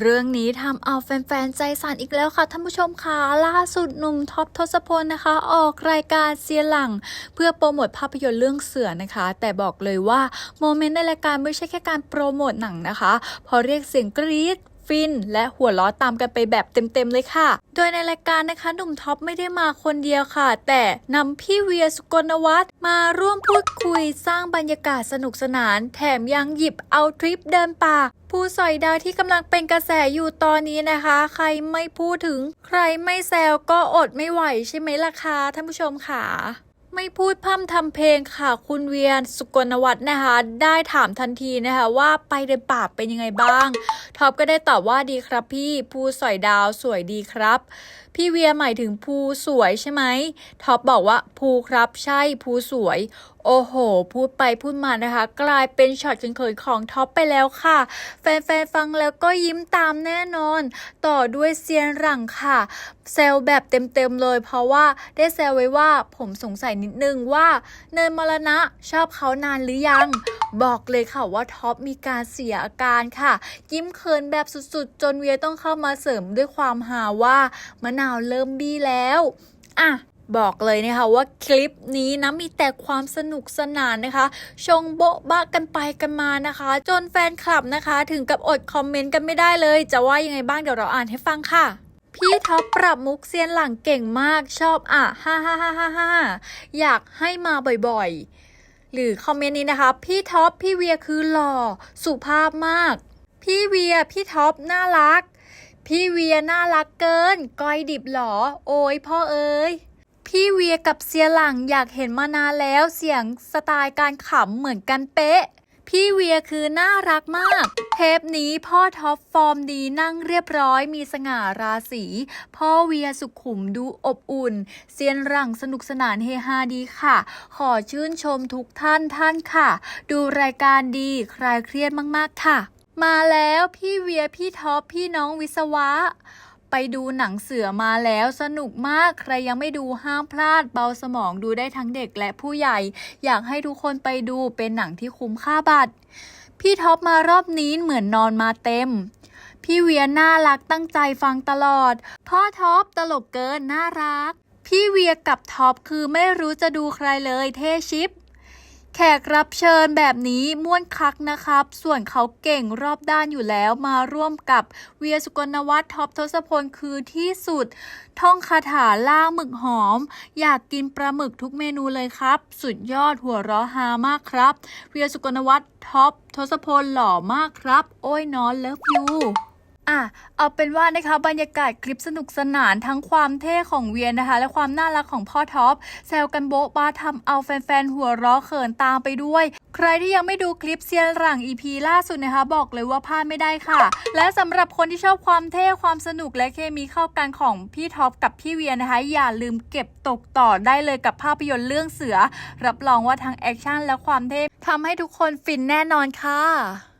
เรื่องนี้ทำเอาแฟนๆ ใจสั่นอีกแล้วค่ะท่านผู้ชมค่ะล่าสุดหนุ่มท็อปทศพลนะคะ ออกรายการเสียหลัง เพื่อโปรโมทภาพยนตร์เรื่องเสือนะคะ แต่บอกเลยว่าโมเมนต์ในรายการไม่ใช่แค่การโปรโมทหนังนะคะเพอเรียกเสียงกรี๊ด ฟิน และหัวล้อตามกันไปแบบเต็มๆเลยค่ะ โดยในรายการนะคะหนุ่มท็อปไม่ได้มาคนเดียวค่ะ แต่นำพี่เวียสุกลวัฒน์มาร่วมพูดคุยสร้างบรรยากาศสนุกสนาน แถมยังหยิบเอาทริปเดินป่าผู้สอยดาวที่กำลังเป็นกระแสอยู่ตอนนี้นะคะ ใครไม่พูดถึง ใครไม่แซวก็อดไม่ไหวใช่ไหมล่ะคะท่านผู้ชมค่ะ ไม่พูดพร่ำทำเพลงค่ะ คุณเวียนสุกลวัฒน์นะคะ ได้ถามทันทีนะคะว่าไปในป่าเป็นยังไงบ้างท็อปก็ได้ตอบว่าดีครับพี่ภูสอยดาวสวยดีครับ พี่เวียหมายถึงภูสวยใช่ไหมท็อปบอกว่าภูครับใช่ภูสวย โอ้โห พูดไปพูดมานะคะ กลายเป็นช็อตเขินๆของท็อปไปแล้วค่ะ แฟนๆ ฟังแล้วก็ยิ้มตามแน่นอน ต่อด้วยเซียนหลังค่ะ เซลแบบเต็มๆเลย เพราะว่าได้แซวไว้ว่าผมสงสัยนิดนึงว่า เนินมรณะชอบเขานานหรือยัง บอกเลยค่ะว่าท็อปมีการเสียอาการค่ะ ยิ้มเขินแบบสุดๆ จนเวียต้องเข้ามาเสริมด้วยความหาว่ามะนาวเริ่มบี้แล้ว อะ บอกเลยนะคะว่าคลิปนี้นะมีแต่ความสนุกสนานนะคะ ชงโบ๊ะบะกันไปกันมานะคะ จนแฟนคลับนะคะ ถึงกับอดคอมเมนต์กันไม่ได้เลย จะว่ายังไงบ้างเดี๋ยวเราอ่านให้ฟังค่ะพี่ท็อปปรับมุกเซียนหลังเก่งมากชอบอะฮ่าฮ่าฮ่าฮ่าฮ่าอยากให้มาบ่อยๆ หรือคอมเมนต์นี้นะคะ พี่ท็อปพี่เวียคือหล่อสุภาพมาก พี่เวียพี่ท็อปน่ารัก พี่เวียน่ารักเกิน ก้อยดิบหรอ โอ้ยพ่อเอ้ย พี่เวียกับเสียหลังอยากเห็นมานานแล้วเสียงสไตล์การขำเหมือนกันเป๊ะ พี่เวียคือน่ารักมาก เทปนี้พ่อท็อปฟอร์มดีนั่งเรียบร้อยมีสง่าราศีพ่อเวียสุขุมดูอบอุ่น เซียนหลังสนุกสนานเฮฮาดีค่ะ ขอชื่นชมทุกท่านท่านค่ะ ดูรายการดีคลายเครียดมากๆค่ะ มาแล้วพี่เวียพี่ท็อปพี่น้องวิศวะ ไปดูหนังเสือมาแล้วสนุกมากใครยังไม่ดูห้ามพลาดเบาสมองดูได้ทั้งเด็กและผู้ใหญ่ อยากให้ทุกคนไปดูเป็นหนังที่คุ้มค่าบัตร พี่ท็อปมารอบนี้เหมือนนอนมาเต็มพี่เวียน่ารักตั้งใจฟังตลอด พ่อท็อปตลกเกินน่ารัก พี่เวียกับท็อปคือไม่รู้จะดูใครเลยเท่ชิป แขกรับเชิญแบบนี้ม่วนคักนะครับ ส่วนเขาเก่งรอบด้านอยู่แล้วมาร่วมกับเวียสุกลวัฒน์ท็อปทศพลคือที่สุด ท่องคาถาล่าหมึกหอม อยากกินปลาหมึกทุกเมนูเลยครับ สุดยอดหัวเราะฮามากครับ เวียสุกลวัฒน์ท็อปทศพลหล่อมากครับ โอ้ยนอนเลิฟยู อะเอาเป็นว่านะคะบรรยากาศคลิปสนุกสนานทั้งความเท่ของเวียนนะคะ และความน่ารักของพ่อท็อปแซวกันโบ๊ะบ้าทำเอาแฟนๆหัวเราะเขินตามไปด้วย ใครที่ยังไม่ดูคลิปเซียนหลัง EP ล่าสุดนะคะ บอกเลยว่าพลาดไม่ได้ค่ะ และสำหรับคนที่ชอบความเท่ความสนุกและเคมีเข้ากันของพี่ท็อปกับพี่เวียนะคะ อย่าลืมเก็บตกต่อได้เลยกับภาพยนตร์เรื่องเสือ รับรองว่าทั้งแอคชั่นและความเท่ทำให้ทุกคนฟินแน่นอนค่ะ